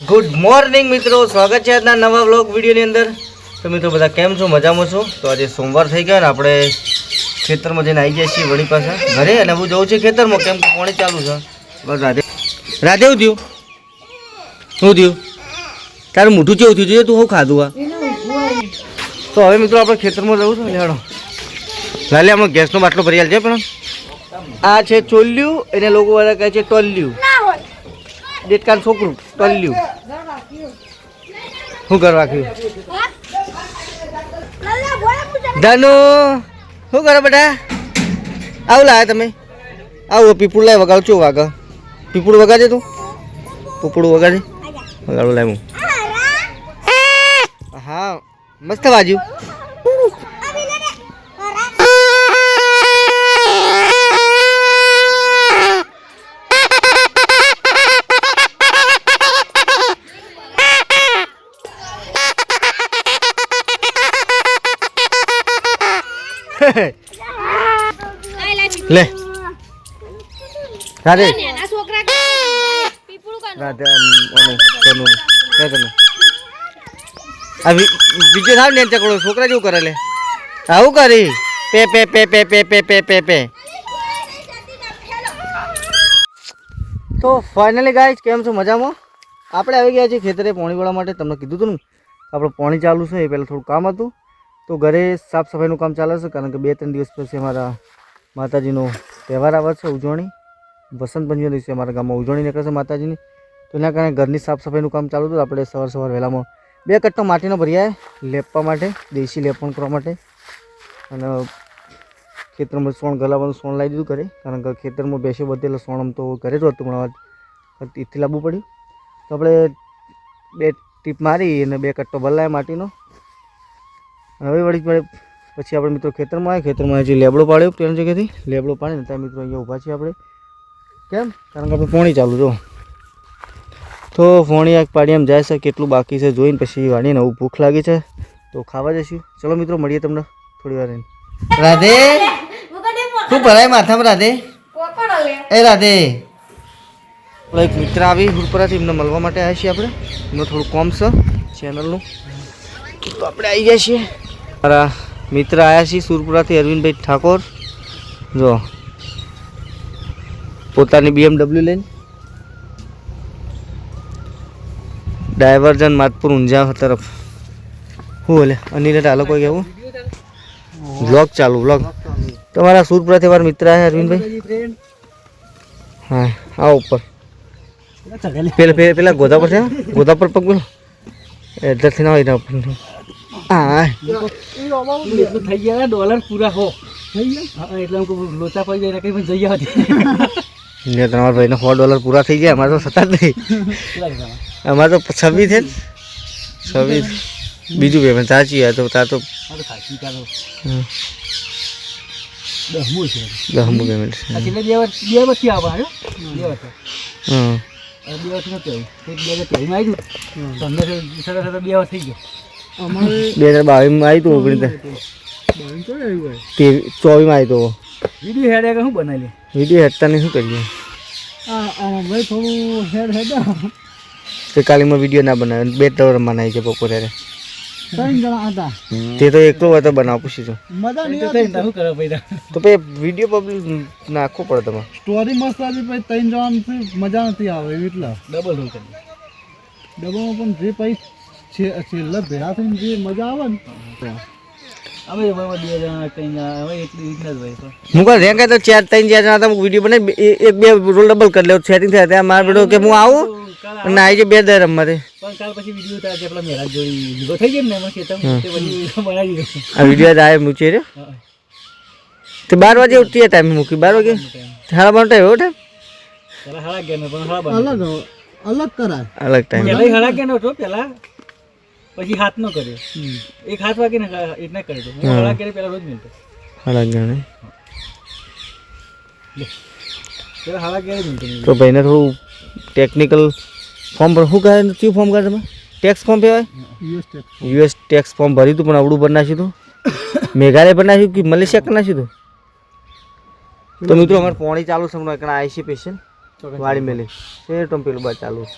Good morning મિત્રો. સ્વાગત છે આજના નવા બ્લોગ વિડીયોની અંદર. તો મિત્રો, બધા કેમ છો? મજામાં છો? તો આજે સોમવાર થઈ ગયા ને આપણે ખેતરમાં જઈને આવી ગયા છીએ વળી પાસે ઘરે અને હું જવું છે ખેતરમાં. કેમ કે પાણી ચાલુ છે. બસ રાધે રાધે શું થયું શું થયું તારું મોઢું કેવું થયું? જોઈએ તું શું ખાધું આ. તો હવે મિત્રો, આપણે ખેતરમાં જવું છે. લેડો લાલે આપણે ગેસનો બાટલો ભરી આલજે પણ. આ છે ચોલ્યું, એને લોકો બધા કહે છે ટોલ્યું. દેડકાન છોકરું ટોલ્યું શું કરવા રાખ્યું ધનુ શું કરો બેટા? આવું લાવે તમે? આવો પીપુડ લાય વગાડ ચો વાગ? પીપુડ વગાડે તું. પીપુડું વગાડે વગાડું લાવું હું. હા મસ્ત વાજ્યું. લે. રાધે. રાધે કનું લે તને. આ બીજો થાવ ને ચકડો છોકરા જેવું કરે લે આવું કરી? પે પે પે પે પે પે પે પે પે. તો ફાઇનલી ગાઈઝ કેમ છો? મજામાં? આપણે આવી ગયા છીએ ખેતરે પાણી વાળા માટે. તમને કીધું હતું ને આપણે પાણી ચાલુ છે એ પહેલાં થોડું કામ હતું. તો ઘરે સાફ સફાઈનું કામ ચાલે છે, કારણ કે બે ત્રણ દિવસ પછી અમારા માતાજીનો તહેવાર આવે છે ઉજવણી. વસંત પંચમી દિવસે અમારા ગામમાં ઉજવણી નીકળશે માતાજીની. તો એના કારણે ઘરની સાફ સફાઈનું કામ ચાલુ હતું. આપણે સવાર સવાર વહેલામાં બે કટ્ટો માટીનો ભર્યા લેપવા માટે, દેશી લેપણ કરવા માટે. અને ખેતરમાં સોણ ગલાવાનું સોણ લાવી દીધું ઘરે, કારણ કે ખેતરમાં બેસે બધે એટલે સોણ આમ તો ઘરે જ હતું, પણ ઈથી લાવવું પડ્યું. તો આપણે બે ટીપ મારી અને બે કટ્ટો ભલાય માટીનો. હવે વળી પડે પછી આપણે મિત્રો ખેતરમાં આવ્યા ખેતરમાં હજી લેબડો પાડ્યો તેની જગ્યાથી. લેબડો પાડીને ત્યાં મિત્રો અહીંયા ઊભા છીએ આપણે. કેમ? કારણ કે આપણે પોણી ચાલુ જો તો ફોણી આ પાડી એમ જાય છે, કેટલું બાકી છે જોઈને પછી વાળીને હવે ભૂખ લાગી છે. તો ખાવા જઈશું. ચલો મિત્રો, મળીએ તમને થોડી વાર રાધે! શું ભરાય માથામાં, રાધે? એ રાધે! એક મિત્ર આવી હુરપરાથી એમને મળવા માટે આવ્યા છીએ આપણે. એમનું થોડું કોમ છે, ચેનલનું. તો આપણે આવી ગયા છીએ. મારા મિત્ર આવ્યા છીએ સુરપુરાથી અરવિંદભાઈ ઠાકોર. જો પોતાની બીએમડબલ્યુ લઈને. ડાયવર્જન માતપુર ઊંઝા તરફ. શું ભલે અનિલ આ કોઈ કેવું? વ્લોગ ચાલુ વ્લોગ તમારા સુરપુરાથી મારા મિત્ર આવ્યા અરવિંદભાઈ? હા આ ઉપર. પેલા પેલા ગોદા પર છે? ગોદા પર પગ બોલો એધરથી ના હોય એના ઉપર. હા એટલું થઈ ગયા ડોલર પૂરા હો હા, એટલે આમ લોચા પડી જાય કઈ પણ જઈ ને તમારા ભાઈને સો ડોલર પૂરા થઈ ગયા અમારે તો થતા જ નહીં. અમારે તો છવ્વીસ છે ને? છવ્વીસ. બીજું પેમેન્ટ સાચી હોય તો તાર તો આ તો ખાસી ચાલો. હમ, દસમું છે. દસમું પેમેન્ટ છે બે વર્ષ બે વર્ષથી આવવા આવ્યો? બે વર્ષ હમ. બે વર્ષ આવ્યું બે હજાર તેવીસમાં આવ્યું. તમને સરસ સરસ બે વર્ષ થઈ ગયા. બે હજાર બાવીસમાં આવ્યું તું ઓગણીસ ચોવીસમાં આવી તો. વીડિયો હેડ કે શું બનાવી વીડિયો હેડતા ને શું કરીએ? ભાઈ થોડું હેડ હેડ. તે કાલીમાં વીડિયો ના બનાવે બે ત્રણ આવી છે બપોરે. હતા. તે તો એકલો હોય તો બનાવ પૂછીશું મજા નહીં શું કરે ભાઈ તો પછી વીડિયો પબ્લિક નાખવો પડે તમારે. સ્ટોરી મસ્ત હતી પછી ત્રણ જવાનું મજા નથી આવે એટલા. ડબલ કરી. ડબલમાં પણ જે પછી છેલ્લા ભેળા થઈને જે મજા આવે ને. અમે બે જણા ત્રણ હવે એટલી રીતના જ હોય હું કહું રેંક તો ચાર ત્રણ ચાર જણા તમે વીડિયો બનાવી એ- એક બે રોલ ડબલ કરી લેવું સેટિંગ થાય ત્યાં મારા બેટો કે હું આવું અને આવી જાય બે દર રમવા પણ કાલ પછી વીડિયો પેલા જોઈ થઈ ને એમાં ખેતર તે પછી બનાવી દીધો. આ વીડિયો આવે મૂકી રે તે બાર વાગે ઉઠીએ ટાઈમ મૂકી બાર વાગે? સાડા બાર ટાઈમ એવો ટાઈમ અલગ અલગ કરાય. અલગ ટાઈમ હતો પેલા. પછી હાથ નો કર્યો. એક હાથ વાગે ને એટલે કર્યો હતો હું હળા પેલા રોજ મિલતો અલગ ગણે પેલા હળા મિલતો તો ભાઈને થોડું ટેકનિકલ ફોર્મ ભર શું કહે કયું ફોર્મ કરે તમે ટેક્સ ફોર્મ કહેવાય? યુએસ ટેક્સ ફોર્મ ભર્યું હતું પણ અવડું ભરી નાખ્યું હતું મેઘાલય બનાવ્યું નાખ્યું કે મલેશિયા કરી નાખ્યું હતું તો મિત્રો અમારે પોણી ચાલુ છે હમણાં એકણા આવી છે પેશન્ટ વાડી મેલી. છે ટમ પેલું બાદ ચાલુ છે.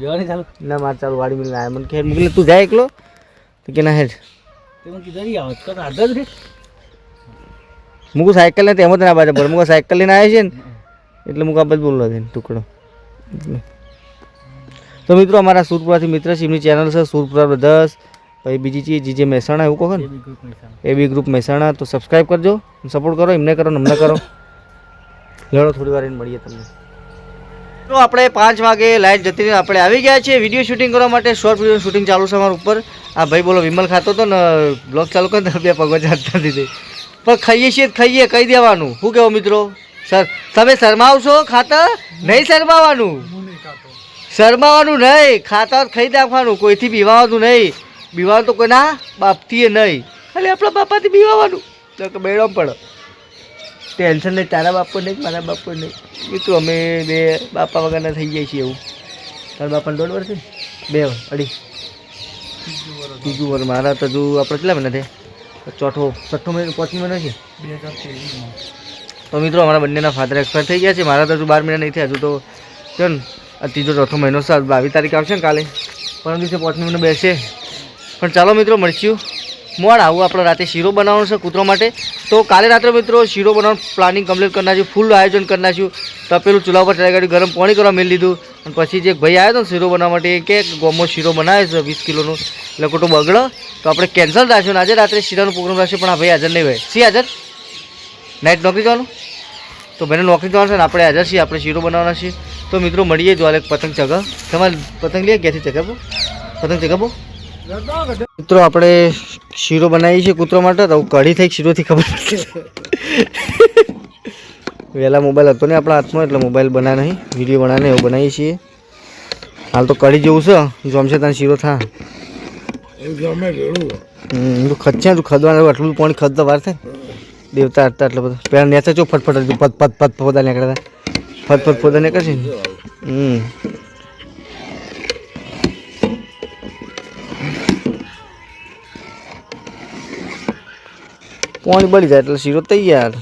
જવાની ચાલુ? ના મારે ચાલુ વાડી મિલને આવ્યા મને ખેર મૂકી તું જાય એકલો. તો કે ના હેડ. તે મને કીધું નહીં આવત કર આગળ રે મૂકું સાયકલ નથી એમ જ ના બાજુ પડે. મૂકું સાયકલ લઈને આવે છે ને એટલે મૂક આ બાજુ બોલવા દે ટુકડો. તો મિત્રો અમારા સુરપુરાથી મિત્ર છે એમની ચેનલ છે સુરપુરા બ્રધર્સ પછી બીજી ચીજ જીજે મહેસાણા એવું કહો ને. A B group Mehsana. તો સબસ્ક્રાઈબ કરજો સપોર્ટ કરો એમને કરો ને અમને કરો. લડો થોડી વાર મળીએ તમને. તો આપણે પાંચ વાગે લાઈટ જતી આપણે આવી ગયા છીએ. વીડિયો શૂટિંગ કરવા માટે શોર્ટ વીડિયો શૂટિંગ ચાલુ છે અમારા ઉપર. આ ભાઈ બોલો, વિમલ ખાતો હતો ને બ્લોગ ચાલુ કરીને બે પગો દીધી. પણ ખાઈએ છીએ ખાઈએ, કહી દેવાનું. શું કહેવો મિત્રો? સર, તમે શરમાવશો? ખાતા? નહીં શરમાવાનું? શરમાવાનું નહીં. ખાતા ખાઈ નાખવાનું. કોઈથી બીવાવાનું નહીં. બીવાનું તો કોઈના બાપથી નહીં. ખાલી આપણા બાપાથી બીવાવાનું. તો બેડો પડે. ટેન્શન નહીં, તારા બાપુ નહીં, મારા બાપો નહીં. મિત્રો અમે બે બાપા વગરના થઈ જાય છીએ એવું. તારા બાપાને દોઢ વર્ષ? બે અઢી. ત્રીજું વર્ષ, મારા તો હજુ આપણે કેટલા મહિના થયા? ચોથો, છઠ્ઠો મહિનો, પાંચમી મહિનો છે? તો મિત્રો, અમારા બંનેના ફાધર એક્સપાયર થઈ ગયા છે. મારા તો હજુ બાર મહિના નહીં થયા, હજુ તો છે ને આ ત્રીજો, ચોથો મહિનો સાત બાવીસ તારીખ આવશે ને કાલે. પરમ દિવસે પાંચમી મહિનો બેસે. પણ ચાલો મિત્રો, મળશું. મોડ આવું, આપણે રાતે શીરો બનાવવાનો છે કૂતરો માટે. તો કાલે રાત્રે મિત્રો શીરો બનાવવાનું પ્લાનિંગ કમ્પ્લીટ કરના છું ફૂલ આયોજન કરના છું તો તપેલું ચૂલા પર ટ્રાય કર્યું ગરમ પાણી કરવા મેળ લીધું અને પછી જે ભાઈ આવ્યો હતો ને શીરો બનાવવા માટે કે ગોમો શીરો બનાવે છે વીસ કિલોનું. એટલે ખોટું બગડો. તો આપણે કેન્સલ રાખ્યું ને આજે રાત્રે શીરાનો પ્રોગ્રામ રાખશે પણ આ ભાઈ હાજર નહીં હોય. સી હાજર? નાઇટ નોકરી જવાનું તો મને નોકરી જવાનું છે ને આપણે હાજર છીએ, આપણે શીરો બનાવવાના છીએ. તો મિત્રો મળીએ જો એક પતંગ ચગાવ. તમારે પતંગ લઈએ ક્યાંથી ચગાવો. પતંગ ચગાવો. મિત્રો આપણે શીરો બનાવીએ છીએ કૂતરો માટે તો કઢી થઈ શીરોથી ખબર પડશે. વહેલા મોબાઈલ હતો ને આપણા હાથમાં એટલે મોબાઈલ બનાવે નહીં. વીડિયો બનાવીને એવું બનાવીએ છીએ. હાલ તો કઢી જેવું છે. જમશે ત્યાં શીરો થા. હમ ખચ્યા તું ખદવાનું આટલું પાણી ખદતા વાર થાય. દેવતા હતા એટલે બધા. પેલા નેચા ચો ફટફટ પદ પદ પત પત પોતા નીકળતા ફટ ફટ પોતા નીકળશે ને. હમ. પાણી બળી જાય એટલે શીરો તૈયાર.